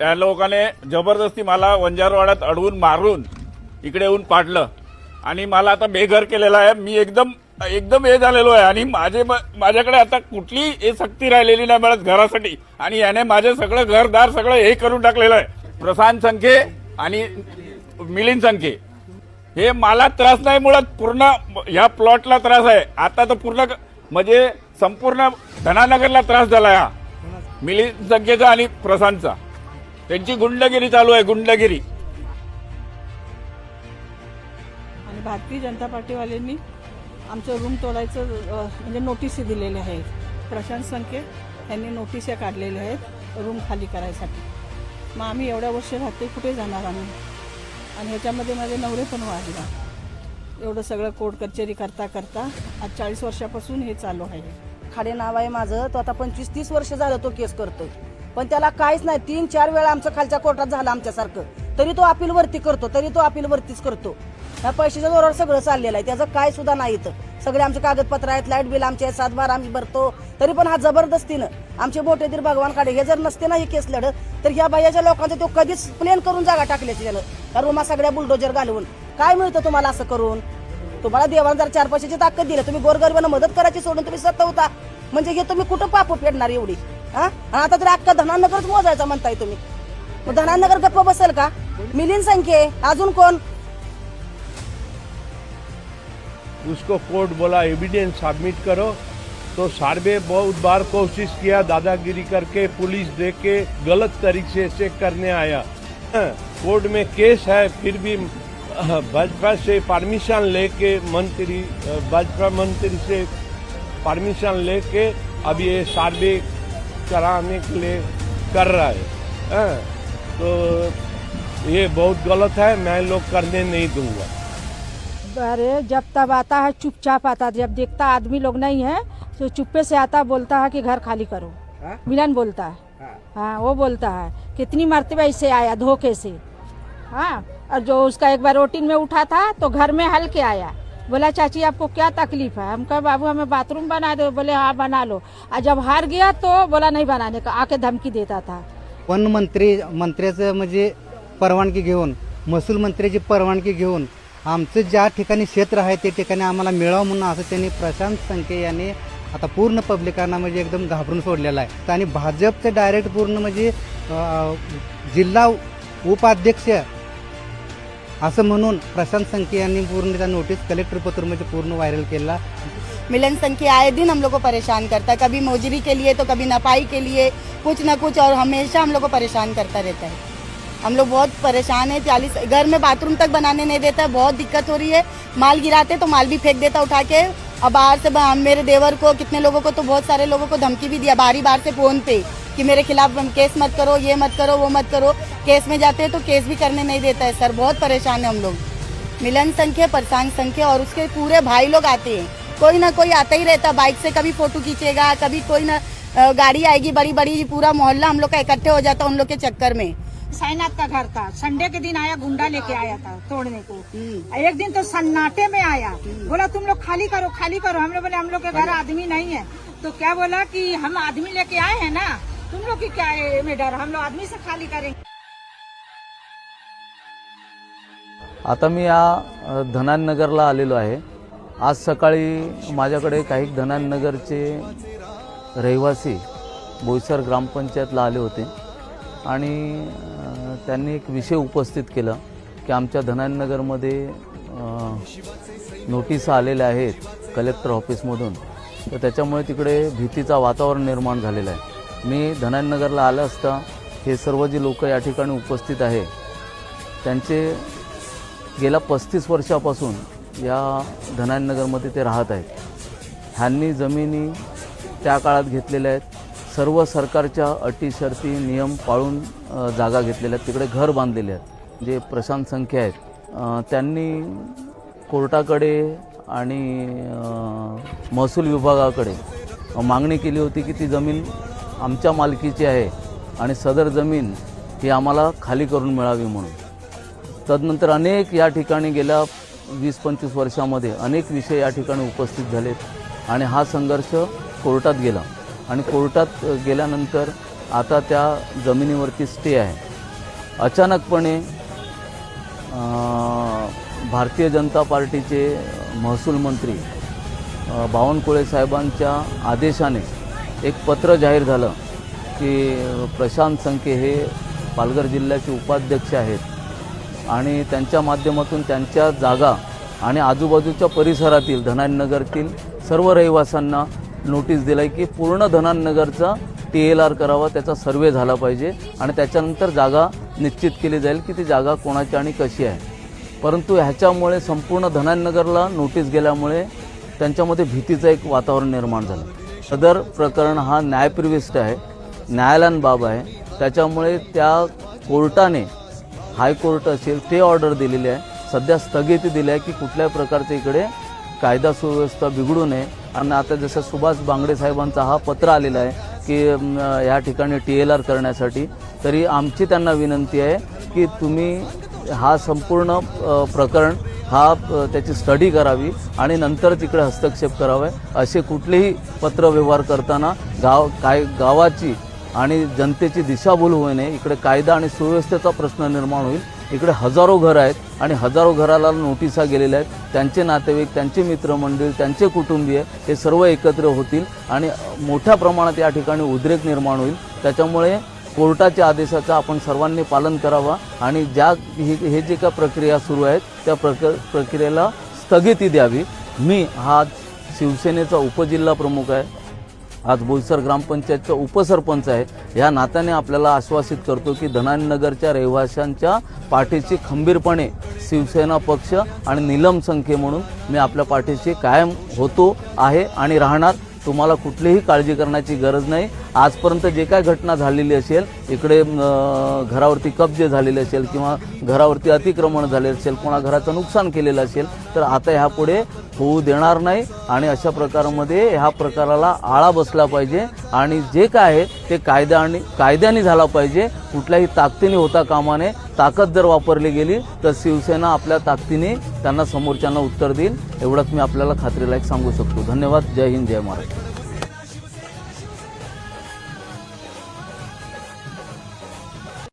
त्या लोकांनी जबरदस्ती मला वंजारवाड्यात अडवून मारून इकडे येऊन पाडलं. आणि मला आता बेघर केलेलं आहे. मी एकदम एकदम हे झालेलो आहे. आणि माझे माझ्याकडे आता कुठली हे सक्ती राहिलेली नाही मिळत घरासाठी. आणि याने माझे सगळं घरदार सगळं हे करून टाकलेलं आहे. प्रशांत संख्ये आणि मिलिंद संख्ये हे मला त्रास नाही मुळात. पूर्ण ह्या प्लॉटला त्रास आहे. आता तर पूर्ण म्हणजे संपूर्ण धनानगरला त्रास झाला हा. मिलिंद संख्येचा आणि प्रशांतचा त्यांची गुंडगिरी चालू आहे गुंडगिरी. आणि भारतीय जनता पार्टीवाल्यांनी आमचं रूम तोडायचं म्हणजे नोटीस दिलेले आहेत प्रशांत संके यांनी नोटिसा काढलेल्या आहेत रूम खाली करायसाठी. मग आम्ही एवढ्या वर्ष राहते कुठे जाणार आम्ही? आणि ह्याच्यामध्ये माझे नवरे पण वाढला. एवढं सगळं कोर्ट कचेरी करता करता आज चाळीस वर्षापासून हे चालू आहे. खाडे नाव आहे माझं तो आता पंचवीस तीस वर्ष झालं तो केस करतोय. पण त्याला काहीच नाही. तीन चार वेळा आमचं खालच्या कोर्टात झालं आमच्यासारखं. तरी तो अपील वरती करतो तरी तो अपील वरतीच करतो. ह्या पैशाच्या जोरावर सगळं चाललेलं आहे. त्याचं काय सुद्धा नाही इथं. सगळे आमचे कागदपत्र आहेत लाइट बिल आमचे सात बार आम्ही भरतो. तरी पण हा जबरदस्तीनं आमचे मोठे दीर भगवान काढे. हे जर नसते ना ही केस लढत तर ह्या बायाच्या लोकांचं तो कधीच प्लेन करून जागा टाकल्याची त्यानं. त्या रूमा सगळ्या बुलडोजर घालवून. काय मिळतं तुम्हाला असं करून? तुम्हाला देवानं जर चार पैशाची ताकद दिली तुम्ही गोरगरिबांना मदत करायची सोडून तुम्ही होता म्हणजे हे तुम्ही कुठं पाप फेडणार एवढी? हा? आणि आता तरी अख्खा धनानगरच मोजायचा म्हणताय तुम्ही. मग धनानगर गप्प बसेल का? मिलिंद संख्ये अजून कोण? उसको कोर्ट बोला एविडेंस सबमिट करो. तो सार्वे बहुत बार कोशिश किया दादागिरी करके पुलिस दे के गलत तरीके से करने आया। कोर्ट में केस है फिर भी भाजपा से परमिशन लेके मंत्री भाजपा मंत्री से परमिशन लेके अब ये सर्वे कराने के लिए कर रहा है हाँ, तो ये बहुत गलत है मैं लोग करने नहीं दूँगा। अरे जब तब आता है चुपचाप आता है। जब देखता आदमी लोग नहीं है तो चुप्पे से आता बोलता है कि घर खाली करो। मिलन बोलता है। हाँ। वो बोलता है कितनी मरतबा इससे आया धोखे से। हाँ और जो उसका एक बार रोटीन में उठा था तो घर में हल के आया। बोला चाची आपको क्या तकलीफ है? हम कहा बाबू हमें बाथरूम बना दो। बोले हाँ बना लो। और जब हार गया तो बोला नहीं बनाने का। आके धमकी देता था। वन मंत्री मंत्र्याचं म्हणजे परवानगी घेऊन महसूल मंत्र्याची परवानगी घेऊन आमचं ज्या ठिकाणी क्षेत्र आहे ते ठिकाणी आम्हाला मिळावं म्हणून असं त्यांनी प्रशांत संके यांनी आता पूर्ण पब्लिकांना म्हणजे एकदम घाबरून सोडलेलं आहे. आणि भाजपचं डायरेक्ट पूर्ण म्हणजे जिल्हा उपाध्यक्ष असं प्रशांत पूर्ण त्या नोटीस कलेक्टर पत्र म्हणजे पूर्ण व्हायरल केला. मिलन संख्या आए दिन हम लोग को परेशान करता है। कभी मोजरी के लिए तो कभी नपाई के लिए, कुछ ना कुछ और हमेशा हम लोग को परेशान करता रहता है। हम लोग बहुत परेशान है, चालीस, घर में बाथरूम तक बनाने नहीं देता है बहुत दिक्कत हो रही है। माल गिराते तो माल भी फेंक देता उठा के। अब बाहर से मेरे देवर को, कितने लोगों को तो बहुत सारे लोगों को धमकी भी दिया बारी बार से फ़ोन पे। कि मेरे खिलाफ केस मत करो ये मत करो वो मत करो। केस में जाते हैं तो केस भी करने नहीं देता है सर। बहुत परेशान है हम लोग। मिलन संख्या परसान संख्या और उसके पूरे भाई लोग आते हैं। कोई ना कोई आता ही रहता बाइक से कभी फ़ोटो खींचेगा कभी कोई ना गाड़ी आएगी बड़ी बड़ी पूरा मोहल्ला हम लोग का इकट्ठे हो जाता उन लोग के चक्कर में। साईनाथ का घर था। संडे के दिन आया गुंडा लेके आया था तोड़ने को। एक दिन तो सन्नाटे में आया। बोला तुम लोग खाली करो खाली करो। हम लोग बोले हम लोग के घर आदमी नहीं है। तो क्या बोला कि हम आदमी लेके आए हैं ना? तुम लोग की क्या है? में डर हम लोग आदमी से खाली करेंगे। आता मी या अ, धनाननगरला आलेलो आहे. आज सकाळी माझ्याकडे काही धनाननगरचे रहिवासी बोईसर ग्रामपंचायतला आले होते. आणि अ, त्यांनी एक विषय उपस्थित केला की आमच्या धनाननगरमध्ये अ, नोटिसा आलेल्या आहेत कलेक्टर ऑफिसमधून. तर त्याच्यामुळे तिकडे भीतीचा वातावरण निर्माण झालेलं आहे. मी धनाननगरला आलं असता हे सर्व जे लोक या ठिकाणी उपस्थित आहे त्यांचे गेल्या पस्तीस वर्षापासून या धनानगरमध्ये ते राहत आहेत. ह्यांनी जमिनी त्या काळात घेतलेल्या आहेत. सर्व सरकारच्या अटी शर्ती नियम पाळून जागा घेतलेल्या आहेत. तिकडे घर बांधलेले आहेत जे प्रशांत संख्या आहेत. त्यांनी कोर्टाकडे आणि महसूल विभागाकडे मागणी केली होती की ती जमीन आमच्या मालकीची आहे आणि सदर जमीन ही आम्हाला खाली करून मिळावी म्हणून. तदनंतर अनेक या ठिकाणी गेल्या वीस पंचवीस वर्षामध्ये अनेक विषय या ठिकाणी उपस्थित झालेत आणि हा संघर्ष कोर्टात गेला. आणि कोर्टात गेल्यानंतर आता त्या जमिनीवरती स्टे आहे. अचानकपणे भारतीय जनता पार्टीचे महसूल मंत्री बावनकुळे साहेबांच्या आदेशाने एक पत्र जाहीर झालं की प्रशांत संके हे पालघर जिल्ह्याचे उपाध्यक्ष आहेत. आणि त्यांच्या माध्यमातून त्यांच्या जागा आणि आजूबाजूच्या परिसरातील धनाननगरतील सर्व रहिवाशांना नोटीस दिला आहे की पूर्ण धनाननगरचा टी एल आर करावा त्याचा सर्वे झाला पाहिजे आणि त्याच्यानंतर जागा निश्चित केली जाईल की ती जागा कोणाची आणि कशी आहे. परंतु ह्याच्यामुळे संपूर्ण धनाननगरला नोटीस गेल्यामुळे त्यांच्यामध्ये भीतीचं एक वातावरण निर्माण झालं. सदर प्रकरण हा न्यायप्रविष्ट आहे. न्यायालयांबाब आहे. त्याच्यामुळे त्या कोर्टाने हायकोर्ट असेल ते ऑर्डर दिलेली आहे. सध्या स्थगिती दिली आहे की कुठल्याही प्रकारच्या इकडे कायदा सुव्यवस्था बिघडू नये. आणि आता जसं सुभाष बांगडे साहेबांचा हा पत्र आलेला आहे की या ठिकाणी टी एल आर करण्यासाठी तरी आमची त्यांना विनंती आहे की तुम्ही हा संपूर्ण प्रकरण हा त्याची स्टडी करावी आणि नंतर तिकडे हस्तक्षेप करावे असे कुठलेही पत्रव्यवहार करताना गाव काय गावाची आणि जनतेची दिशाभूल होऊ नये. इकडे कायदा आणि सुव्यवस्थेचा प्रश्न निर्माण होईल. इकडे हजारो घर आहेत आणि हजारो घराला नोटिसा गेलेल्या आहेत. त्यांचे नातेवाईक त्यांचे मित्रमंडळी त्यांचे कुटुंबीय हे सर्व एकत्र होतील आणि मोठ्या प्रमाणात या ठिकाणी उद्रेक निर्माण होईल. त्याच्यामुळे कोर्टाच्या आदेशाचं आपण सर्वांनी पालन करावं आणि ज्या हे हे जे काय प्रक्रिया सुरू आहेत त्या प्रक प्रक्रियेला स्थगिती द्यावी. मी हा शिवसेनेचा उपजिल्हा प्रमुख आहे. आज बोईसर ग्रामपंचायतचा उपसरपंच आहे. या नात्याने आपल्याला आश्वासित करतो की धनानगरच्या रहिवाशांच्या पाठीशी खंबीरपणे शिवसेना पक्ष आणि निलम संख्ये म्हणून मी आपल्या पाठीशी कायम होतो आहे आणि राहणार. तुम्हाला कुठलीही काळजी करण्याची गरज नाही. आजपर्यंत जे काय घटना झालेली असेल इकडे घरावरती कब्जे झालेले असेल किंवा घरावरती अतिक्रमण झाले असेल कोणा घराचं नुकसान केलेलं असेल तर आता ह्यापुढे होऊ देणार नाही आणि अशा प्रकारामध्ये ह्या प्रकाराला आळा बसला पाहिजे आणि जे काय आहे ते कायदा आणि कायद्याने झाला पाहिजे. कुठल्याही ताकदीने होता कामाने ताकद जर वापरली गेली तर शिवसेना आपल्या ताकदीने त्यांना समोरच्यांना उत्तर देईल. एवढंच मी आपल्याला खात्रीलायक सांगू शकतो. धन्यवाद. जय हिंद जय महाराष्ट्र.